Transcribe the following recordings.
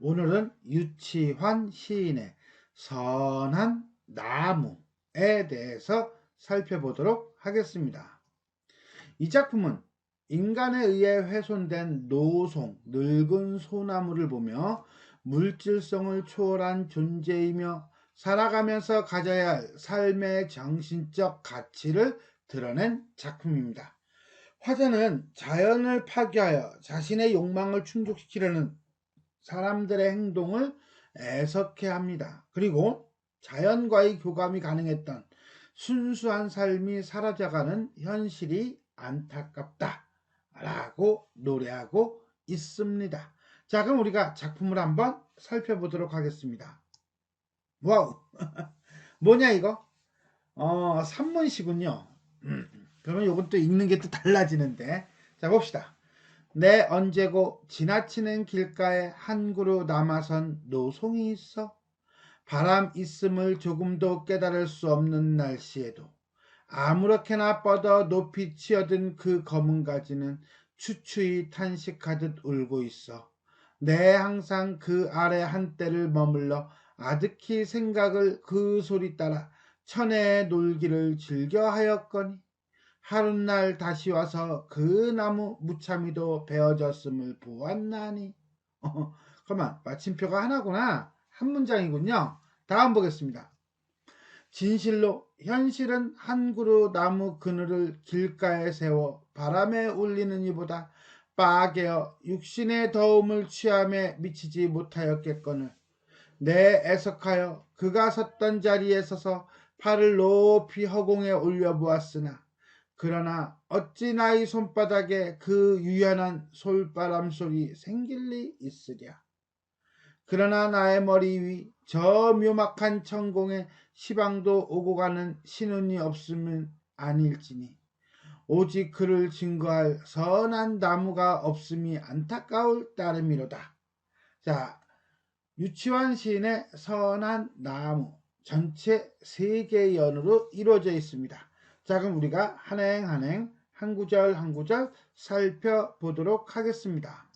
오늘은 유치환 시인의 선한 나무에 대해서 살펴보도록 하겠습니다. 이 작품은 인간에 의해 훼손된 노송, 늙은 소나무를 보며 물질성을 초월한 존재이며 살아가면서 가져야 할 삶의 정신적 가치를 드러낸 작품입니다. 화자는 자연을 파괴하여 자신의 욕망을 충족시키려는 사람들의 행동을 애석해 합니다. 그리고 자연과의 교감이 가능했던 순수한 삶이 사라져가는 현실이 안타깝다. 라고 노래하고 있습니다. 자, 그럼 우리가 작품을 한번 살펴보도록 하겠습니다. 와우! 뭐냐, 이거? 어, 산문시군요. 그러면 이건 또 읽는 게 또 달라지는데. 자, 봅시다. 내 언제고 지나치는 길가에 한 그루 남아선 노송이 있어 바람 있음을 조금도 깨달을 수 없는 날씨에도 아무렇게나 뻗어 높이 치어든 그 검은 가지는 추추히 탄식하듯 울고 있어. 내 항상 그 아래 한때를 머물러 아득히 생각을 그 소리 따라 천혜의 놀기를 즐겨 하였거니 하룻날 다시 와서 그 나무 무참히도 베어졌음을 보았나니? 어, 그만. 마침표가 하나구나. 한 문장이군요. 다음 보겠습니다. 진실로 현실은 한 그루 나무 그늘을 길가에 세워 바람에 울리는 이보다 빠개어 육신의 더움을 취함에 미치지 못하였겠거늘. 내 애석하여 그가 섰던 자리에 서서 팔을 높이 허공에 올려보았으나 그러나 어찌 나의 손바닥에 그 유연한 솔바람 소리 생길 리 있으랴. 그러나 나의 머리 위 저 묘막한 천공에 시방도 오고 가는 신운이 없으면 아닐지니 오직 그를 증거할 선한 나무가 없음이 안타까울 따름이로다. 자, 유치원 시인의 선한 나무 전체 세 개의 연으로 이루어져 있습니다. 자, 그럼 우리가 한 행 한 행 한 구절 한 구절 살펴보도록 하겠습니다.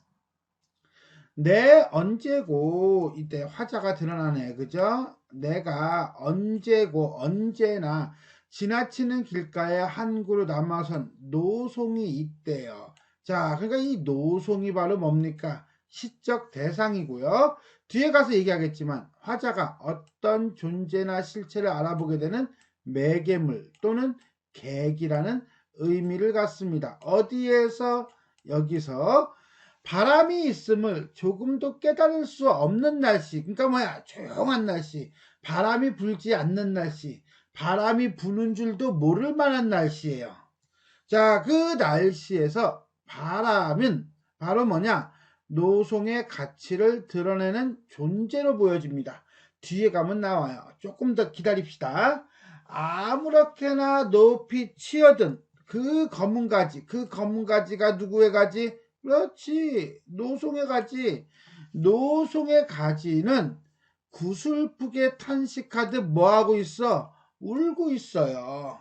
내 언제고 이때 화자가 드러나네. 그죠? 내가 언제고 언제나 지나치는 길가에 한 그루 남아선 노송이 있대요. 자, 그러니까 이 노송이 바로 뭡니까? 시적 대상이고요. 뒤에 가서 얘기하겠지만 화자가 어떤 존재나 실체를 알아보게 되는 매개물 또는 계기라는 의미를 갖습니다. 어디에서 여기서 바람이 있음을 조금도 깨달을 수 없는 날씨. 그러니까 뭐야? 조용한 날씨. 바람이 불지 않는 날씨. 바람이 부는 줄도 모를 만한 날씨예요. 자, 그 날씨에서 바람은 바로 뭐냐? 노송의 가치를 드러내는 존재로 보여집니다. 뒤에 가면 나와요. 조금 더 기다립시다. 아무렇게나 높이 치어든 그 검은 가지, 그 검은 가지가 누구의 가지? 그렇지. 노송의 가지. 노송의 가지는 구슬프게 탄식하듯 뭐하고 있어? 울고 있어요.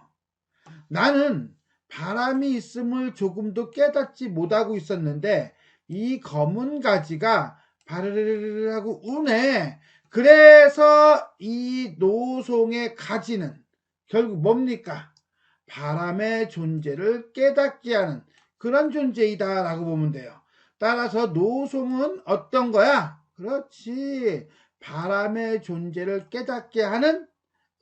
나는 바람이 있음을 조금도 깨닫지 못하고 있었는데 이 검은 가지가 바르르르 하고 우네. 그래서 이 노송의 가지는 결국 뭡니까? 바람의 존재를 깨닫게 하는 그런 존재이다 라고 보면 돼요. 따라서 노송은 어떤 거야? 그렇지. 바람의 존재를 깨닫게 하는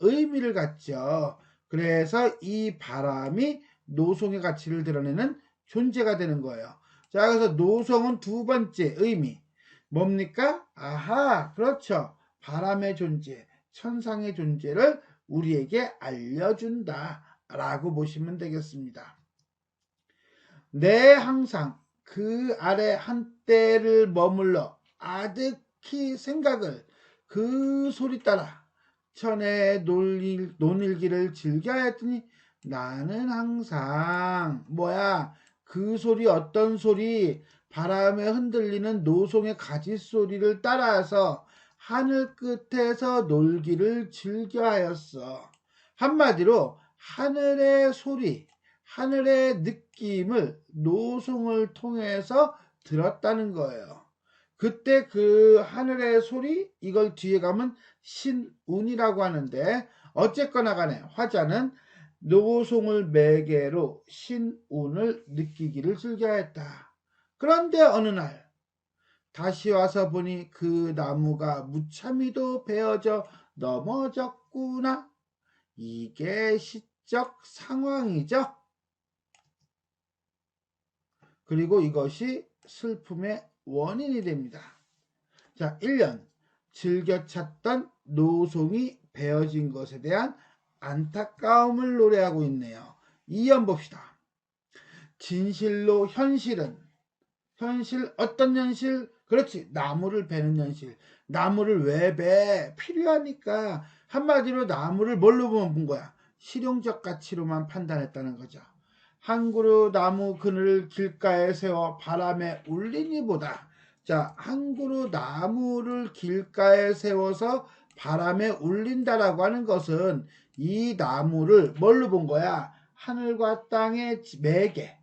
의미를 갖죠. 그래서 이 바람이 노송의 가치를 드러내는 존재가 되는 거예요. 자, 그래서 노송은 두 번째 의미. 뭡니까? 아하, 그렇죠. 바람의 존재, 천상의 존재를 우리에게 알려준다. 라고 보시면 되겠습니다. 내 항상 그 아래 한때를 머물러 아득히 생각을 그 소리 따라 천의 논일, 논일기를 즐겨야 했더니 나는 항상 뭐야 그 소리 어떤 소리 바람에 흔들리는 노송의 가지 소리를 따라서 하늘 끝에서 놀기를 즐겨하였어. 한마디로 하늘의 소리, 하늘의 느낌을 노송을 통해서 들었다는 거예요. 그때 그 하늘의 소리 이걸 뒤에 가면 신운이라고 하는데 어쨌거나 간에 화자는 노송을 매개로 신운을 느끼기를 즐겨했다. 그런데 어느 날 다시 와서 보니 그 나무가 무참히도 베어져 넘어졌구나. 이게 시적 상황이죠. 그리고 이것이 슬픔의 원인이 됩니다. 자, 1년 즐겨 찾던 노송이 베어진 것에 대한 안타까움을 노래하고 있네요. 2연 봅시다. 진실로 현실은 현실 어떤 현실? 그렇지 나무를 베는 현실. 나무를 왜 배? 필요하니까 한마디로 나무를 뭘로 본 거야? 실용적 가치로만 판단했다는 거죠. 한 그루 나무 그늘을 길가에 세워 바람에 울리니보다 자, 한 그루 나무를 길가에 세워서 바람에 울린다라고 하는 것은 이 나무를 뭘로 본 거야? 하늘과 땅의 매개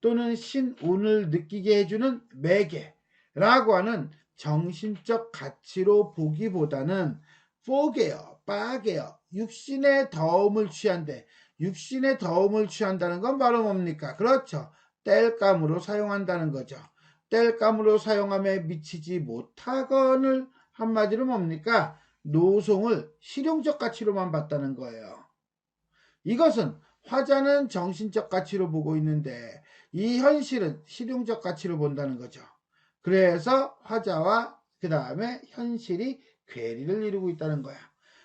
또는 신운을 느끼게 해주는 매개 라고 하는 정신적 가치로 보기보다는 포게요, 빠게요, 육신의 더움을 취한대. 육신의 더움을 취한다는 건 바로 뭡니까? 그렇죠. 땔감으로 사용한다는 거죠. 땔감으로 사용함에 미치지 못하건을 한마디로 뭡니까? 노송을 실용적 가치로만 봤다는 거예요. 이것은 화자는 정신적 가치로 보고 있는데 이 현실은 실용적 가치로 본다는 거죠. 그래서 화자와 그 다음에 현실이 괴리를 이루고 있다는 거야.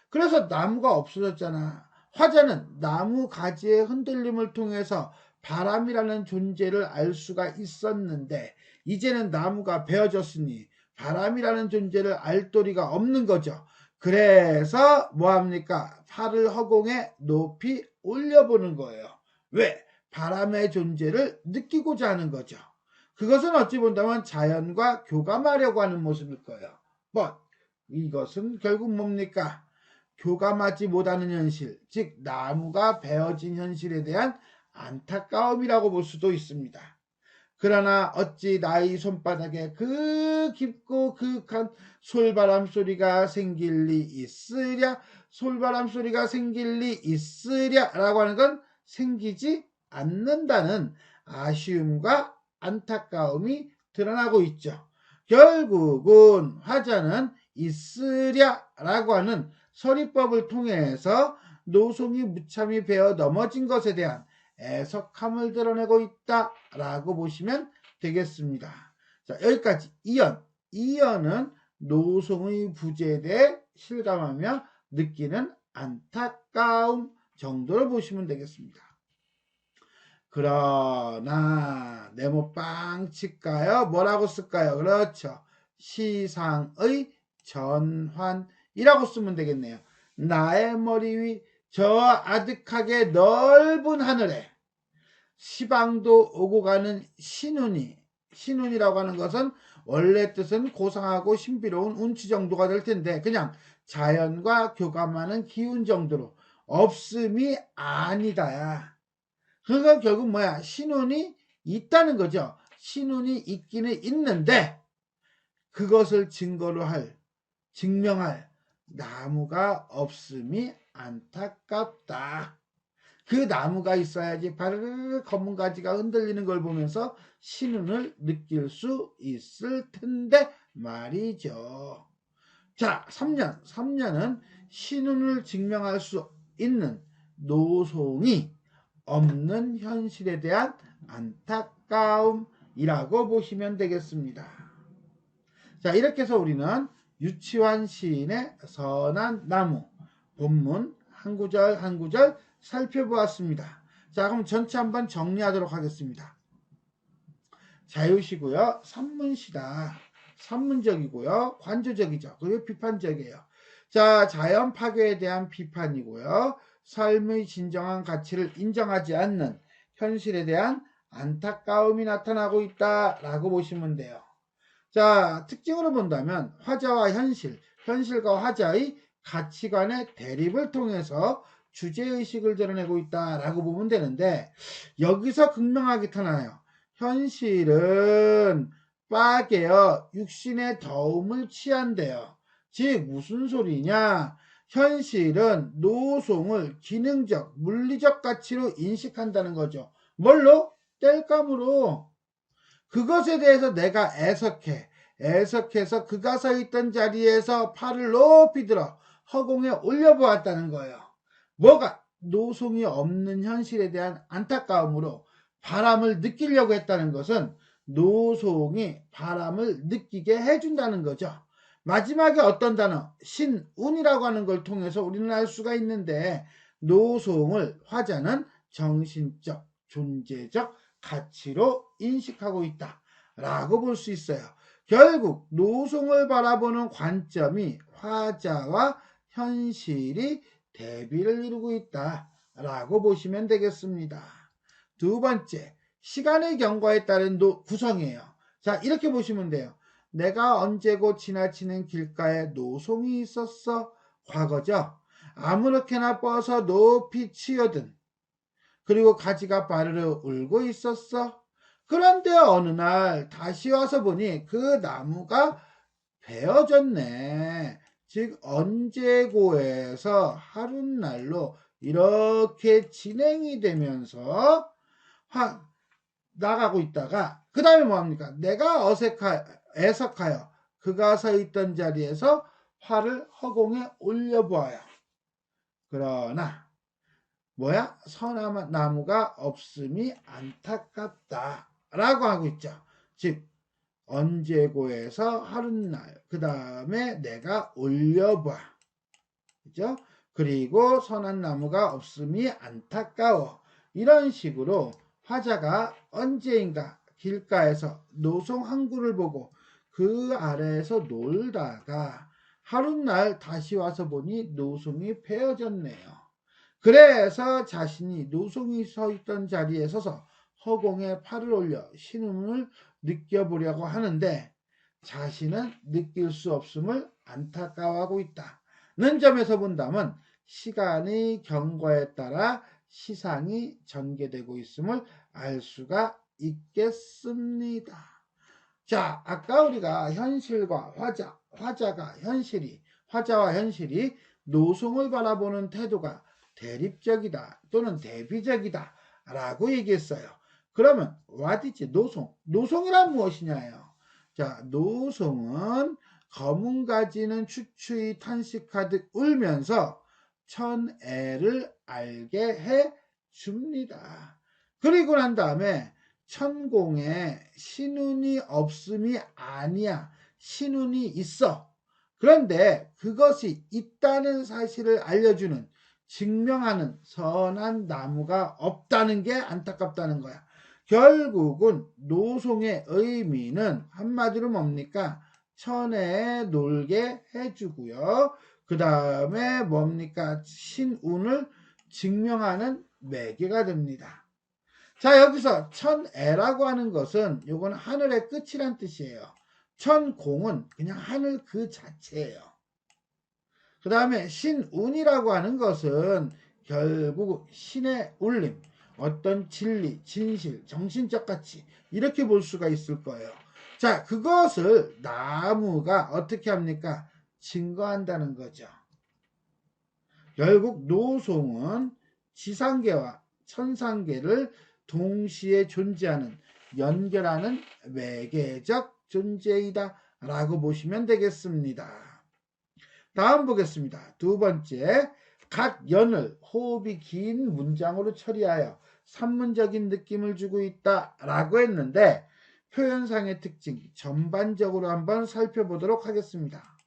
그래서 나무가 없어졌잖아. 화자는 나무 가지의 흔들림을 통해서 바람이라는 존재를 알 수가 있었는데 이제는 나무가 베어졌으니 바람이라는 존재를 알 도리가 없는 거죠. 그래서 뭐합니까? 팔을 허공에 높이 올려보는 거예요. 왜? 바람의 존재를 느끼고자 하는 거죠. 그것은 어찌 본다면 자연과 교감하려고 하는 모습일 거예요. 뭐 이것은 결국 뭡니까? 교감하지 못하는 현실, 즉 나무가 베어진 현실에 대한 안타까움이라고 볼 수도 있습니다. 그러나 어찌 나의 손바닥에 그 깊고 그윽한 솔바람 소리가 생길 리 있으랴 솔바람 소리가 생길 리 있으랴 라고 하는 건 생기지 않는다는 아쉬움과 안타까움이 드러나고 있죠. 결국은 화자는 있으랴라고 하는 서리법을 통해서 노송이 무참히 베어 넘어진 것에 대한 애석함을 드러내고 있다라고 보시면 되겠습니다. 자, 여기까지 이연. 이연은 노송의 부재에 대해 실감하며 느끼는 안타까움 정도로 보시면 되겠습니다. 그러나 네모 빵 칠까요? 뭐라고 쓸까요? 그렇죠. 시상의 전환이라고 쓰면 되겠네요. 나의 머리 위 저 아득하게 넓은 하늘에 시방도 오고 가는 신운이 신운이라고 하는 것은 원래 뜻은 고상하고 신비로운 운치 정도가 될 텐데 그냥 자연과 교감하는 기운 정도로 없음이 아니다야. 그러니까 결국 뭐야? 신운이 있다는 거죠. 신운이 있기는 있는데 그것을 증거로 할, 증명할 나무가 없음이 안타깝다. 그 나무가 있어야지 바르르 검은 가지가 흔들리는 걸 보면서 신운을 느낄 수 있을 텐데 말이죠. 자, 3년. 3년은 신운을 증명할 수 있는 노송이 없는 현실에 대한 안타까움이라고 보시면 되겠습니다. 자, 이렇게 해서 우리는 유치환 시인의 선한 나무 본문 한 구절 한 구절 살펴보았습니다. 자, 그럼 전체 한번 정리하도록 하겠습니다. 자유시고요. 산문시다. 산문적이고요. 관조적이죠. 그리고 비판적이에요. 자, 자연 파괴에 대한 비판이고요. 삶의 진정한 가치를 인정하지 않는 현실에 대한 안타까움이 나타나고 있다라고 보시면 돼요. 자, 특징으로 본다면 화자와 현실, 현실과 화자의 가치관의 대립을 통해서 주제의식을 드러내고 있다라고 보면 되는데 여기서 극명하게 나타나요. 현실은 빠개어 육신의 더움을 취한대요. 즉 무슨 소리냐? 현실은 노송을 기능적, 물리적 가치로 인식한다는 거죠. 뭘로? 뗄감으로. 그것에 대해서 내가 애석해. 애석해서 그가 서 있던 자리에서 팔을 높이 들어 허공에 올려보았다는 거예요. 뭐가? 노송이 없는 현실에 대한 안타까움으로 바람을 느끼려고 했다는 것은 노송이 바람을 느끼게 해준다는 거죠. 마지막에 어떤 단어, 신운이라고 하는 걸 통해서 우리는 알 수가 있는데, 노송을 화자는 정신적, 존재적 가치로 인식하고 있다. 라고 볼 수 있어요. 결국, 노송을 바라보는 관점이 화자와 현실이 대비를 이루고 있다. 라고 보시면 되겠습니다. 두 번째, 시간의 경과에 따른 노, 구성이에요. 자, 이렇게 보시면 돼요. 내가 언제고 지나치는 길가에 노송이 있었어. 과거죠. 아무렇게나 뻗어서 높이 치어든 그리고 가지가 바르르 울고 있었어. 그런데 어느 날 다시 와서 보니 그 나무가 베어졌네. 즉 언제고에서 하룻날로 이렇게 진행이 되면서 화, 나가고 있다가 그 다음에 뭐합니까? 내가 어색하, 애석하여 그가 서 있던 자리에서 활을 허공에 올려보아요. 그러나 뭐야? 서나무 나무가 없음이 안타깝다 라고 하고 있죠. 즉 언제고에서 하룻날 그 다음에 내가 올려봐 그죠? 그리고 선한 나무가 없음이 안타까워 이런 식으로 화자가 언제인가 길가에서 노송 항구를 보고 그 아래에서 놀다가 하룻날 다시 와서 보니 노송이 베어졌네요. 그래서 자신이 노송이 서 있던 자리에 서서 허공에 팔을 올려 신음을 느껴보려고 하는데 자신은 느낄 수 없음을 안타까워하고 있다는 점에서 본다면 시간의 경과에 따라 시상이 전개되고 있음을 알 수가 있겠습니다. 자, 아까 우리가 현실과 화자, 화자가 현실이, 화자와 현실이 노송을 바라보는 태도가 대립적이다 또는 대비적이다 라고 얘기했어요. 그러면 is 노송? 노송이란 무엇이냐요? 자, 노송은 검은 가지는 추추히 탄식하듯 울면서 천애를 알게 해 줍니다. 그리고 난 다음에 천공에 신운이 없음이 아니야. 신운이 있어. 그런데 그것이 있다는 사실을 알려주는 증명하는 선한 나무가 없다는 게 안타깝다는 거야. 결국은 노송의 의미는 한마디로 뭡니까? 천에 놀게 해주고요. 그 다음에 뭡니까? 신운을 증명하는 매개가 됩니다. 자, 여기서 천애라고 하는 것은 요건 하늘의 끝이란 뜻이에요. 천공은 그냥 하늘 그 자체예요. 그 다음에 신운이라고 하는 것은 결국 신의 울림, 어떤 진리, 진실, 정신적 가치 이렇게 볼 수가 있을 거예요. 자, 그것을 나무가 어떻게 합니까? 증거한다는 거죠. 결국 노송은 지상계와 천상계를 동시에 존재하는 연결하는 매개적 존재이다 라고 보시면 되겠습니다. 다음 보겠습니다. 두 번째, 각 연을 호흡이 긴 문장으로 처리하여 산문적인 느낌을 주고 있다 라고 했는데 표현상의 특징 전반적으로 한번 살펴보도록 하겠습니다.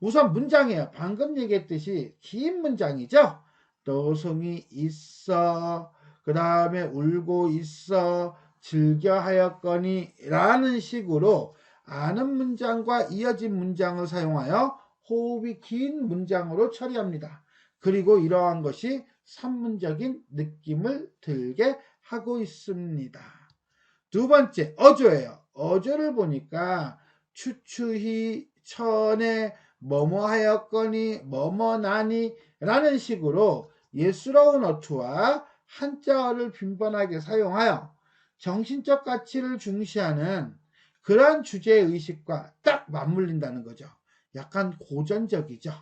우선 문장이에요. 방금 얘기했듯이 긴 문장이죠. 노송이 있어 그 다음에 울고 있어 즐겨 하였거니 라는 식으로 아는 문장과 이어진 문장을 사용하여 호흡이 긴 문장으로 처리합니다. 그리고 이러한 것이 산문적인 느낌을 들게 하고 있습니다. 두 번째 어조예요. 어조를 보니까 추추히 천에 뭐뭐하였거니 뭐뭐나니 라는 식으로 예스러운 어투와 한자어를 빈번하게 사용하여 정신적 가치를 중시하는 그런 주제의식과 딱 맞물린다는 거죠. 약간 고전적이죠.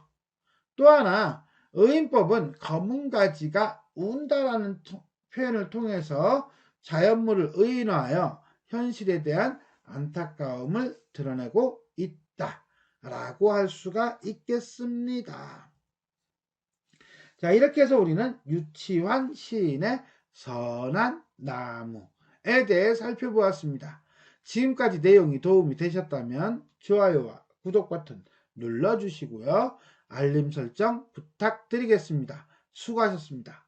또 하나 의인법은 검은 가지가 운다라는 토- 표현을 통해서 자연물을 의인화하여 현실에 대한 안타까움을 드러내고 있다라고 할 수가 있겠습니다. 자 이렇게 해서 우리는 유치환 시인의 선한 나무에 대해 살펴보았습니다. 지금까지 내용이 도움이 되셨다면 좋아요와 구독 버튼 눌러주시고요. 알림 설정 부탁드리겠습니다. 수고하셨습니다.